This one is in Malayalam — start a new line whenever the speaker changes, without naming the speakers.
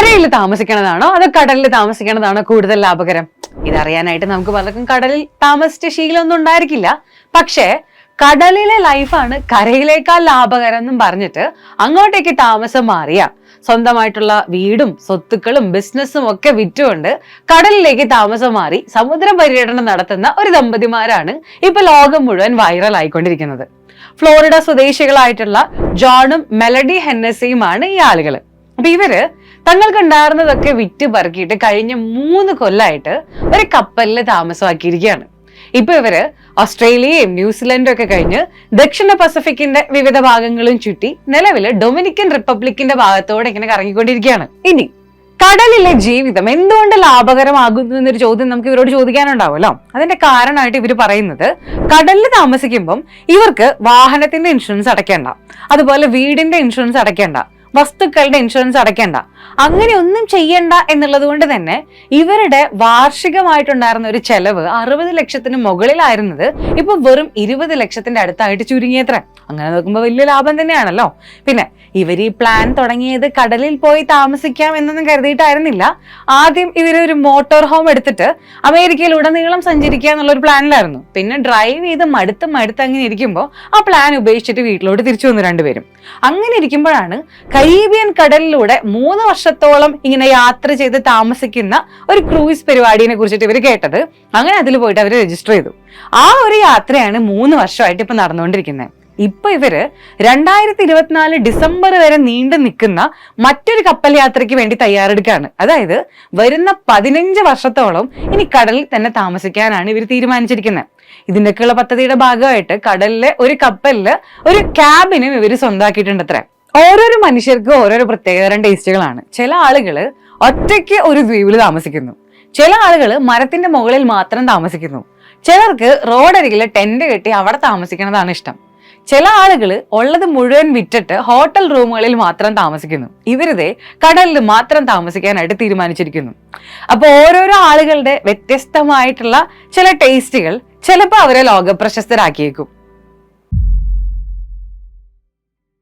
കരയിൽ താമസിക്കണതാണോ അതോ കടലിൽ താമസിക്കണതാണോ കൂടുതൽ ലാഭകരം? ഇതറിയാനായിട്ട് നമുക്ക് പലർക്കും കടലിൽ താമസിച്ച ശീലമൊന്നും ഉണ്ടായിരിക്കില്ല. പക്ഷേ കടലിലെ ലൈഫാണ് കരയിലേക്കാൾ ലാഭകരം എന്നും പറഞ്ഞിട്ട് അങ്ങോട്ടേക്ക് താമസം മാറിയ. സ്വന്തമായിട്ടുള്ള വീടും സ്വത്തുക്കളും ബിസിനസ്സും ഒക്കെ വിറ്റുകൊണ്ട് കടലിലേക്ക് താമസം മാറി സമുദ്ര പര്യടനം നടത്തുന്ന ഒരു ദമ്പതിമാരാണ് ഇപ്പൊ ലോകം മുഴുവൻ വൈറൽ ആയിക്കൊണ്ടിരിക്കുന്നത്. ഫ്ലോറിഡ സ്വദേശികളായിട്ടുള്ള ജോണും മെലഡി ഹെന്നസിയുമാണ് ഈ ആളുകൾ അപ്പൊ ഇവർ തങ്ങൾക്ക് ഉണ്ടായിരുന്നതൊക്കെ വിറ്റ് പറക്കിയിട്ട് കഴിഞ്ഞ മൂന്ന് കൊല്ലായിട്ട് ഒരു കപ്പലിൽ താമസമാക്കിയിരിക്കുകയാണ്. ഇപ്പൊ ഇവർ ഓസ്ട്രേലിയയും ന്യൂസിലൻഡും ഒക്കെ കഴിഞ്ഞ് ദക്ഷിണ പസഫിക്കിന്റെ വിവിധ ഭാഗങ്ങളും ചുറ്റി നിലവിൽ ഡൊമിനിക്കൻ റിപ്പബ്ലിക്കിന്റെ ഭാഗത്തോടെ ഇങ്ങനെ കറങ്ങിക്കൊണ്ടിരിക്കുകയാണ്. ഇനി കടലിലെ ജീവിതം എന്തുകൊണ്ട് ലാഭകരമാകുന്നു എന്നൊരു ചോദ്യം നമുക്ക് ഇവരോട് ചോദിക്കാനുണ്ടാവുമല്ലോ? അതിന്റെ കാരണമായിട്ട് ഇവർ പറയുന്നത് കടലിൽ താമസിക്കുമ്പം ഇവർക്ക് വാഹനത്തിന്റെ ഇൻഷുറൻസ് അടയ്ക്കേണ്ട. അതുപോലെ വീടിന്റെ ഇൻഷുറൻസ് അടയ്ക്കേണ്ട. വസ്തുക്കളുടെ ഇൻഷുറൻസ് അടയ്ക്കേണ്ട. അങ്ങനെ ഒന്നും ചെയ്യണ്ട എന്നുള്ളത് കൊണ്ട് തന്നെ ഇവരുടെ വാർഷികമായിട്ടുണ്ടായിരുന്ന ഒരു ചെലവ് അറുപത് ലക്ഷത്തിന് മുകളിലായിരുന്നത് ഇപ്പൊ വെറും ഇരുപത് ലക്ഷത്തിന്റെ അടുത്തായിട്ട് ചുരുങ്ങിയത്ര അങ്ങനെ നോക്കുമ്പോൾ വലിയ ലാഭം തന്നെയാണല്ലോ. പിന്നെ ഇവർ ഈ പ്ലാൻ തുടങ്ങിയത് കടലിൽ പോയി താമസിക്കാം എന്നൊന്നും കരുതിയിട്ടായിരുന്നില്ല. ആദ്യം ഇവർ ഒരു മോട്ടോർ ഹോം എടുത്തിട്ട് അമേരിക്കയിൽ ഉടനീളം സഞ്ചരിക്കുക എന്നുള്ള ഒരു പ്ലാനിലായിരുന്നു പിന്നെ ഡ്രൈവ് ചെയ്ത് മടുത്ത് മടുത്ത് അങ്ങനെ ഇരിക്കുമ്പോൾ ആ പ്ലാൻ ഉപേക്ഷിച്ചിട്ട് വീട്ടിലോട്ട് തിരിച്ചു വന്നു രണ്ടുപേരും. അങ്ങനെ ഇരിക്കുമ്പോഴാണ് കരീബിയൻ കടലിലൂടെ മൂന്ന് വർഷത്തോളം ഇങ്ങനെ യാത്ര ചെയ്ത് താമസിക്കുന്ന ഒരു ക്രൂയിസ് പരിപാടിനെ കുറിച്ചിട്ട് ഇവർ കേട്ടത്. അങ്ങനെ അതിൽ പോയിട്ട് അവർ രജിസ്റ്റർ ചെയ്തു. ആ ഒരു യാത്രയാണ് മൂന്ന് വർഷമായിട്ട് ഇപ്പൊ നടന്നുകൊണ്ടിരിക്കുന്നത് ഇപ്പൊ ഇവർ രണ്ടായിരത്തി ഇരുപത്തിനാല് ഡിസംബർ വരെ നീണ്ടു നിൽക്കുന്ന മറ്റൊരു കപ്പൽ യാത്രയ്ക്ക് വേണ്ടി തയ്യാറെടുക്കുകയാണ് അതായത് വരുന്ന പതിനഞ്ച് വർഷത്തോളം ഇനി കടലിൽ തന്നെ താമസിക്കാനാണ് ഇവർ തീരുമാനിച്ചിരിക്കുന്നത് ഇതിന്റെയൊക്കെയുള്ള പദ്ധതിയുടെ ഭാഗമായിട്ട് കടലിലെ ഒരു കപ്പലിൽ ഒരു ക്യാബിനും ഇവർ സ്വന്തമാക്കിയിട്ടുണ്ട് അത്ര ഓരോരോ മനുഷ്യർക്ക് ഓരോരോ പ്രത്യേകതരം ടേസ്റ്റുകളാണ്. ചില ആളുകൾ ഒറ്റയ്ക്ക് ഒരു ദ്വീപിൽ താമസിക്കുന്നു. ചില ആളുകൾ മരത്തിന്റെ മുകളിൽ മാത്രം താമസിക്കുന്നു. ചിലർക്ക് റോഡരികിൽ ടെന്റ് കെട്ടി അവിടെ താമസിക്കുന്നതാണ് ഇഷ്ടം. ചില ആളുകൾ ഉള്ളത് മുഴുവൻ വിറ്റിട്ട് ഹോട്ടൽ റൂമുകളിൽ മാത്രം താമസിക്കുന്നു. ഇവരിതെ കടലിൽ മാത്രം താമസിക്കാനായിട്ട് തീരുമാനിച്ചിരിക്കുന്നു. അപ്പോൾ ഓരോരോ ആളുകളുടെ വ്യത്യസ്തമായിട്ടുള്ള ചില ടേസ്റ്റുകൾ ചിലപ്പോൾ അവരെ ലോക പ്രശസ്തരാക്കിയേക്കും